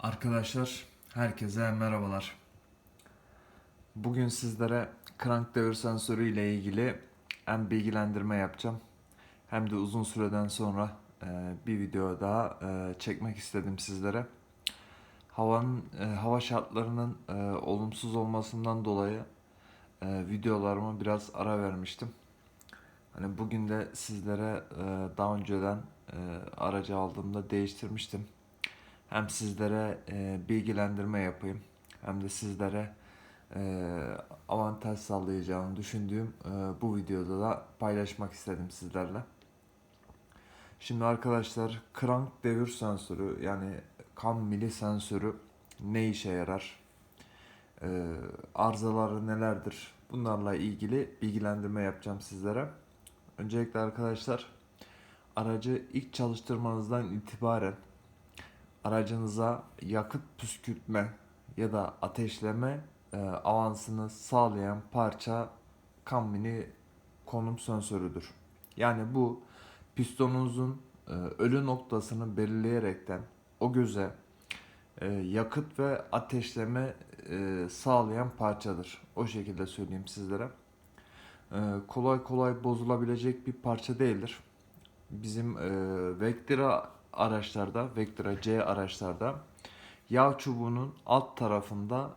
Arkadaşlar, herkese merhabalar. Bugün sizlere crank devir sensörü ile ilgili hem bilgilendirme yapacağım hem de uzun süreden sonra e, bir video daha e, çekmek istedim sizlere. Havanın e, hava şartlarının olumsuz olmasından dolayı videolarıma biraz ara vermiştim. Hani bugün de sizlere daha önceden aracı aldığımda değiştirmiştim hem sizlere e, bilgilendirme yapayım hem de sizlere e, avantaj sağlayacağını düşündüğüm e, bu videoda da paylaşmak istedim sizlerle. Şimdi arkadaşlar crank devir sensörü yani kam mili sensörü ne işe yarar? E, arızaları nelerdir? Bunlarla ilgili bilgilendirme yapacağım sizlere. Öncelikle arkadaşlar aracı ilk çalıştırmanızdan itibaren aracınıza yakıt püskürtme ya da ateşleme e, avansını sağlayan parça kammini konum sensörüdür. Yani bu pistonunuzun e, ölü noktasını belirleyerekten o göze e, yakıt ve ateşleme e, sağlayan parçadır. O şekilde söyleyeyim sizlere. E, kolay kolay bozulabilecek bir parça değildir. Bizim e, Vectra araçlarda, Vectra C araçlarda yağ çubuğunun alt tarafında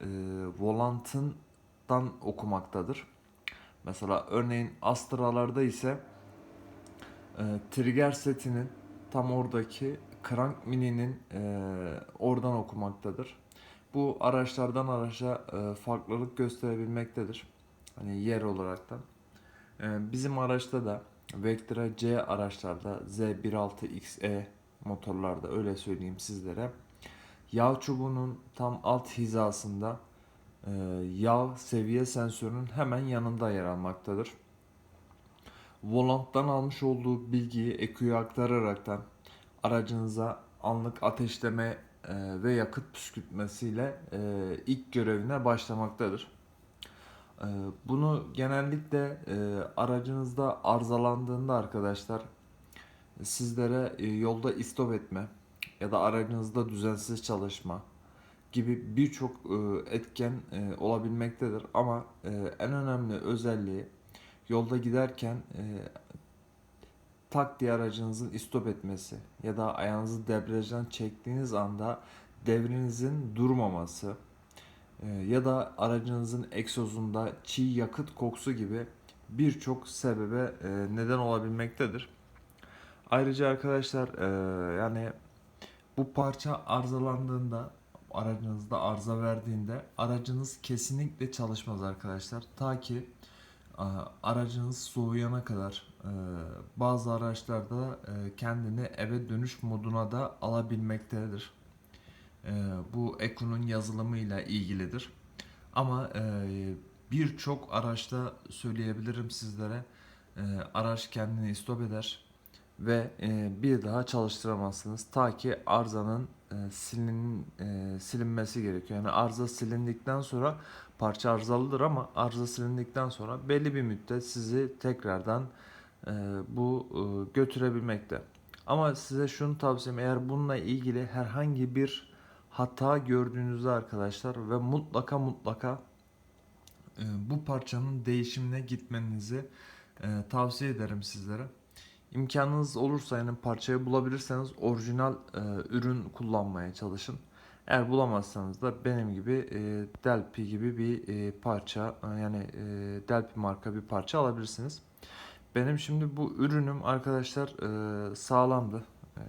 e, volantından okumaktadır. Mesela örneğin Astra'larda ise e, trigger setinin tam oradaki crank mini'nin e, oradan okumaktadır. Bu araçlardan araca e, farklılık gösterebilmektedir. Hani yer olaraktan. E, bizim araçta da Vectra C araçlarda Z16XE motorlarda öyle söyleyeyim sizlere. Yağ çubuğunun tam alt hizasında e, yağ seviye sensörünün hemen yanında yer almaktadır. Volanttan almış olduğu bilgiyi EQ'ya aktararaktan aracınıza anlık ateşleme e, ve yakıt püskürtmesiyle e, ilk görevine başlamaktadır. Ee, Bunu genellikle e, aracınızda arızalandığında arkadaşlar sizlere e, yolda istop etme ya da aracınızda düzensiz çalışma gibi birçok e, etken olabilmektedir. Ama en önemli özelliği yolda giderken tak diye aracınızın istop etmesi ya da ayağınızı debriyajdan çektiğiniz anda devrinizin durmaması ya da aracınızın egzozunda çiğ yakıt kokusu gibi birçok sebebe e, neden olabilmektedir. Ayrıca arkadaşlar e, yani bu parça arızalandığında aracınızda arıza verdiğinde aracınız kesinlikle çalışmaz arkadaşlar. Ta ki e, aracınız soğuyana kadar bazı araçlarda kendini eve dönüş moduna da alabilmektedir. E, bu Eco'nun yazılımıyla ilgilidir. Ama e, birçok araçta söyleyebilirim sizlere e, araç kendini istop eder ve e, bir daha çalıştıramazsınız. Ta ki arızanın e, silin, silinmesi gerekiyor. Yani arıza silindikten sonra parça arızalıdır ama arıza silindikten sonra belli bir müddet sizi tekrardan bu götürebilmekte. Ama size şunu tavsiyem eğer bununla ilgili herhangi bir hata gördüğünüzde arkadaşlar ve mutlaka mutlaka e, bu parçanın değişimine gitmenizi e, tavsiye ederim sizlere. İmkanınız olursa yani parçayı bulabilirseniz orijinal e, ürün kullanmaya çalışın. Eğer bulamazsanız da benim gibi Delphi gibi bir parça yani Delphi marka bir parça alabilirsiniz. Benim şimdi bu ürünüm arkadaşlar sağlamdı.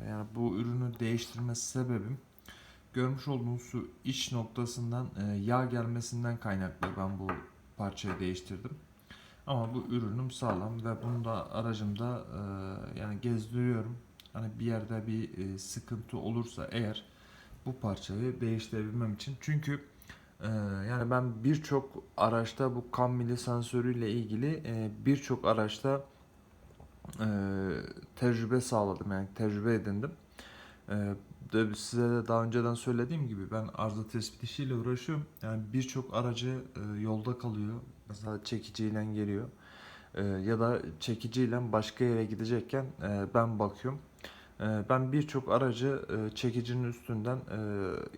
Yani bu ürünü değiştirmesi sebebim görmüş olduğunuz şu iç noktasından e, yağ gelmesinden kaynaklı ben bu parçayı değiştirdim. Ama bu ürünüm sağlam ve bunu da aracımda e, yani gezdiriyorum. Hani bir yerde bir e, sıkıntı olursa eğer bu parçayı değiştirebilmem için. Çünkü yani ben birçok araçta bu kam mili sensörüyle ilgili birçok araçta tecrübe sağladım yani tecrübe edindim. E, de size de daha önceden söylediğim gibi ben arıza tespit işiyle uğraşıyorum. Yani birçok aracı e, yolda kalıyor. Mesela çekiciyle geliyor. E, ya da çekiciyle başka yere gidecekken e, ben bakıyorum. Ee, Ben birçok aracı e, çekicinin üstünden e,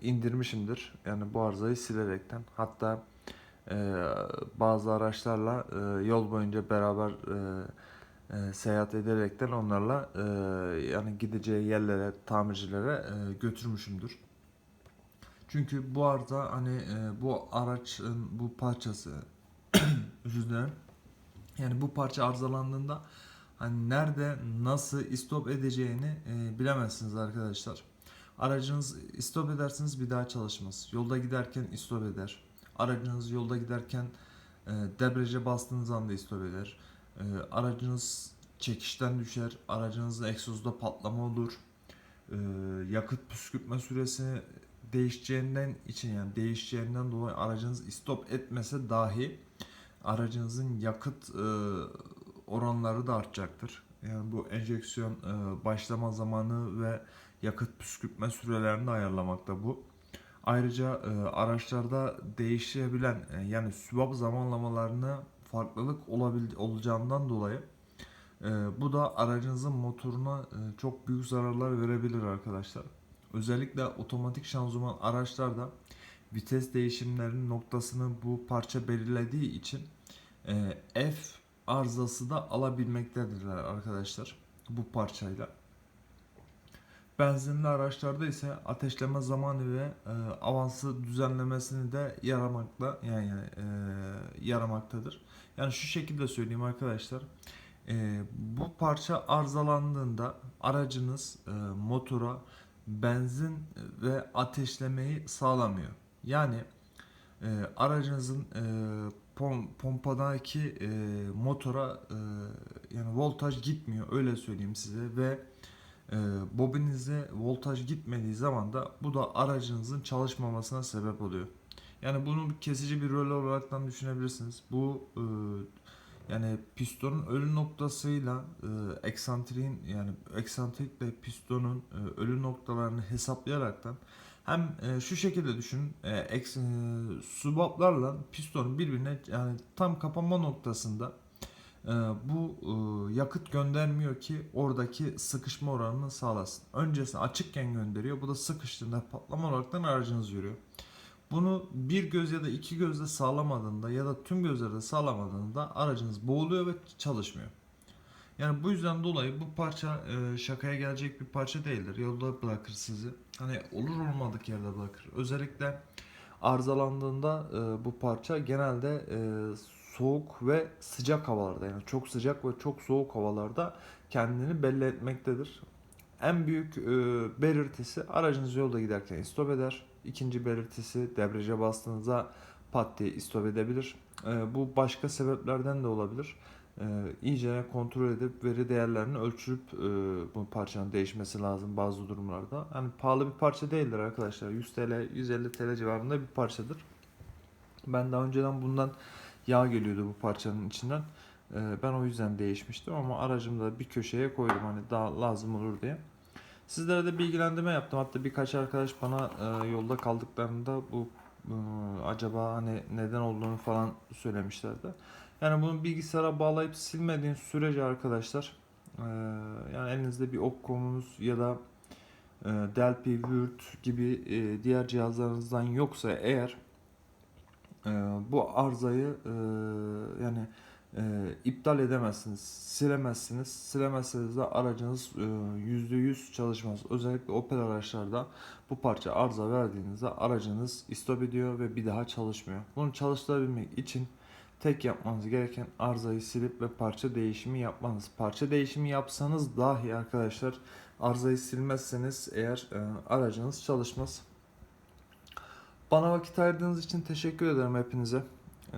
indirmişimdir. Yani bu arızayı silerekten. Hatta e, bazı araçlarla e, yol boyunca beraber e, e, seyahat ederekten onlarla e, yani gideceği yerlere, tamircilere e, götürmüşümdür. Çünkü bu arada hani e, bu araçın bu parçası özür. Yani bu parça arızalandığında hani nerede nasıl istop edeceğini e, bilemezsiniz arkadaşlar. Aracınız istop edersiniz bir daha çalışmaz. Yolda giderken istop eder. Aracınız yolda giderken e, debriyaja bastığınız anda istop eder. E, aracınız çekişten düşer. Aracınızın egzozda patlama olur. E, yakıt püskürtme süresi değişeceğinden için yani değişeceğinden dolayı aracınız istop etmese dahi aracınızın yakıt e, oranları da artacaktır. Yani bu enjeksiyon e, başlama zamanı ve yakıt püskürtme sürelerini de ayarlamakta bu. Ayrıca e, araçlarda değişebilen e, yani swap zamanlamalarına farklılık olabil olacağından dolayı e, bu da aracınızın motoruna e, çok büyük zararlar verebilir arkadaşlar. Özellikle otomatik şanzıman araçlarda vites değişimlerinin noktasını bu parça belirlediği için e, F arızası da alabilmektedirler arkadaşlar bu parçayla. Benzinli araçlarda ise ateşleme zamanı ve e, avansı düzenlemesini de yaramakta yani, e, yaramaktadır. Yani şu şekilde söyleyeyim arkadaşlar. E, bu parça arızalandığında aracınız e, motora benzin ve ateşlemeyi sağlamıyor. Yani e, aracınızın e, pom, pompadaki e, motora e, yani voltaj gitmiyor öyle söyleyeyim size ve bobinize voltaj gitmediği zaman da bu da aracınızın çalışmamasına sebep oluyor. Yani bunu kesici bir rol olaraktan düşünebilirsiniz. Bu e, yani pistonun ölü noktasıyla e, eksantriğin yani eksantrikle pistonun e, ölü noktalarını hesaplayaraktan hem şu şekilde düşünün subaplarla pistonun birbirine yani tam kapanma noktasında bu e, yakıt göndermiyor ki oradaki sıkışma oranını sağlasın. Öncesinde açıkken gönderiyor. Bu da sıkıştığında patlama olaraktan aracınız yürüyor. Bunu bir göz ya da iki gözle sağlamadığında ya da tüm gözlerde sağlamadığında aracınız boğuluyor ve çalışmıyor. Yani bu yüzden dolayı bu parça e, şakaya gelecek bir parça değildir. Yolda bırakır sizi. Hani olur olmadık yerde bırakır. Özellikle arızalandığında e, bu parça genelde soğuk ve sıcak havalarda yani çok sıcak ve çok soğuk havalarda kendini belli etmektedir. En büyük e, belirtisi aracınız yolda giderken istop eder. İkinci belirtisi debriyaja bastığınızda pat diye istop edebilir. E, bu başka sebeplerden de olabilir. E, iyice kontrol edip veri değerlerini ölçüp e, bu parçanın değişmesi lazım bazı durumlarda. Hani pahalı bir parça değildir arkadaşlar. 100 TL, 150 TL civarında bir parçadır. Ben daha önceden bundan yağ geliyordu bu parçanın içinden. E, ben o yüzden değişmiştim ama aracımda bir köşeye koydum hani daha lazım olur diye. Sizlere de bilgilendirme yaptım. Hatta birkaç arkadaş bana e, yolda kaldıklarında bu e, acaba hani neden olduğunu falan söylemişlerdi. Yani bunu bilgisayara bağlayıp silmediğin sürece arkadaşlar e, yani elinizde bir Opcom'unuz ya da Delphi, Word gibi diğer cihazlarınızdan yoksa eğer e, bu arızayı e, yani e, iptal edemezsiniz, silemezsiniz. Silemezseniz de aracınız e, %100 çalışmaz. Özellikle Opel araçlarda bu parça arıza verdiğinizde aracınız istop ediyor ve bir daha çalışmıyor. Bunu çalıştırabilmek için tek yapmanız gereken arızayı silip ve parça değişimi yapmanız. Parça değişimi yapsanız dahi arkadaşlar arızayı silmezseniz eğer e, aracınız çalışmaz. Bana vakit ayırdığınız için teşekkür ederim hepinize. Ee,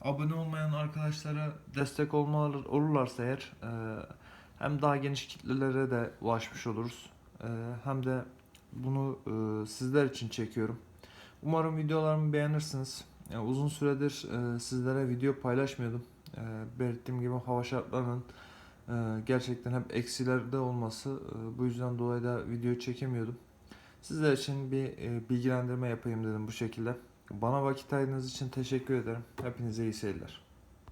abone olmayan arkadaşlara destek olmalar olurlarsa eğer e, hem daha geniş kitlelere de ulaşmış oluruz. E, hem de bunu e, sizler için çekiyorum. Umarım videolarımı beğenirsiniz. Yani uzun süredir e, sizlere video paylaşmıyordum. E, belirttiğim gibi hava şartlarının e, gerçekten hep eksilerde olması e, bu yüzden dolayı da video çekemiyordum. Sizler için bir e, bilgilendirme yapayım dedim bu şekilde. Bana vakit ayırdığınız için teşekkür ederim. Hepinize iyi seyirler.